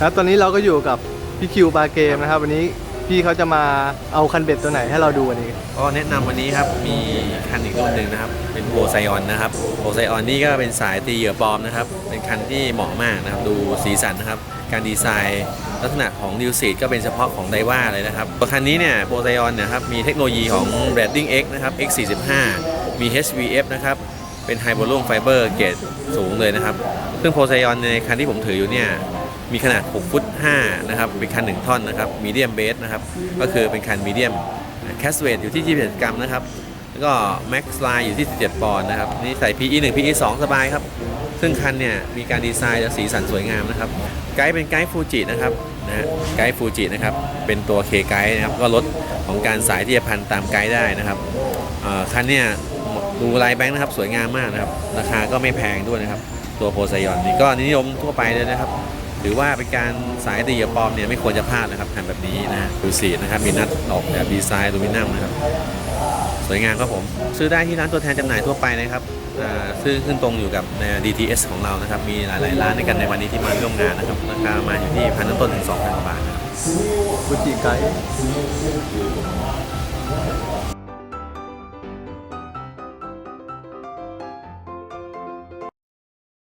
ครับตอนนี้เราก็อยู่กับพี่คิวปาเกมนะครับ วันนี้พี่เขาจะมาเอาคันเบ็ดตัวไหนให้เราดูวันนี้ ก็แนะนำวันนี้ครับมีคันอีกรุ่นหนึ่งนะครับ เป็นโบไซออนนะครับโบไซออนนี่ก็เป็นสายตีเหยื่อปลอมนะครับ เป็นคันที่เหมาะมากนะครับ ดูสีสันนะครับ การดีไซน์ลักษณะของดิวซีดก็เป็นเฉพาะของไดว่าเลยนะครับตัวคันนี้เนี่ยโบไซออนนี่ยครับมีเทคโนโลยีของ b r a d i n g X นะครับ X45 มี HVF นะครับเป็นไฮโ o ลูมไฟเบอร์เกรดสูงเลยนะครับซึ่งโพไซออนในคันที่ผมถืออยู่เนี่ย มีขนาด 6 ฟุต 5 นะครับ เป็นคัน 1 ท่อนนะครับมีเดียมเบสนะครับ ก็คือเป็นคันมีเดียมแคสเวทอยู่ที่ 21 กรัมนะครับ แล้วก็แม็กซ์ไลน์อยู่ที่ 17 ปอนด์นะครับ นี่ใส่ PE 1 PE 2 สบายครับ ซึ่งคันเนี่ย มีการดีไซน์และสีสันสวยงามนะครับ ไกด์เป็นไกด์ฟูจินะครับนะฮะไกด์ฟูจินะครับ เป็นตัวเคไกด์นะครับ ก็ลดของการสายที่จะพันตามไกด์ได้นะครับคันเนี่ยดูลายแบงค์นะครับ สวยงามมากนะครับ ราคาก็ไม่แพงด้วยนะครับ ตัวโพไซยอนนี่ก็นิยมทั่วไปเลยนะครับ ถือว่าเป็นการสายตีกับปอมเนี่ยไม่ควรจะพลาดนะครับคันแบบนี้นะดูสีนะครับมีนัดออกแบบดีไซน์ลูมิเนียมนะครับสวยงามครับผม ซื้อได้ที่ร้านตัวแทนจำหน่ายทั่วไปนะครับอ่าซึ่งขึ้นตรงอยู่กับใน DTS ของเรานะครับ มีหลาย ๆ ร้านในกันในวันนี้ที่มาร่วมงานนะครับ ราคามาอยู่ที่พันต้นถึง2,000กว่าบาทนะครับฟูจิไกด์